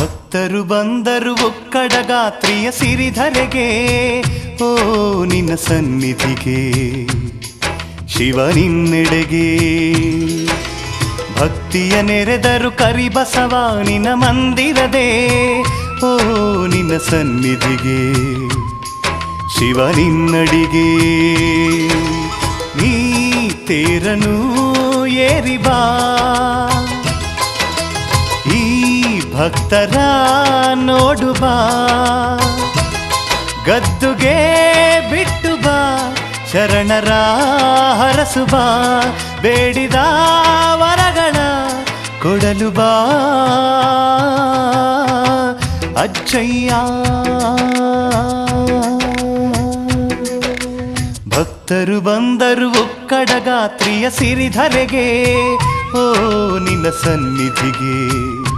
ಭಕ್ತರು ಬಂದರು ಒಕ್ಕಡ ಗಾತ್ರಿಯ ಸಿರಿಧರೆಗೆ. ಓ, ನಿನ್ನ ಸನ್ನಿಧಿಗೆ. ಶಿವನಿನ್ನೆಡೆಗೆ. ಭಕ್ತಿಯ ನೆರೆದರು ಕರಿಬಸವ ನಿನ್ನ ಮಂದಿರದೆ. ಓ, ನಿನ್ನ ಸನ್ನಿಧಿಗೆ. ಶಿವನಿನ್ನಡಿಗೆ. ನೀ ತೇರನು ಏರಿ ಬಾ. ಈ ಭಕ್ತರ ನೋಡು ಬಾ. ಗದ್ದುಗೆ ಬಿಟ್ಟು ಬಾ. ಶರಣರ ಹರಸು ಬಾ. ಬೇಡಿದ ವರಗಳ ಕೊಡಲು ಬಾ. ಅಜ್ಜಯ್ಯ. ಭಕ್ತರು ಬಂದರು ಒಕ್ಕಡ ಗಾತ್ರಿಯ ಸಿರಿಧರೆಗೆ. ಓ, ನಿನ್ನ ಸನ್ನಿಧಿಗೆ.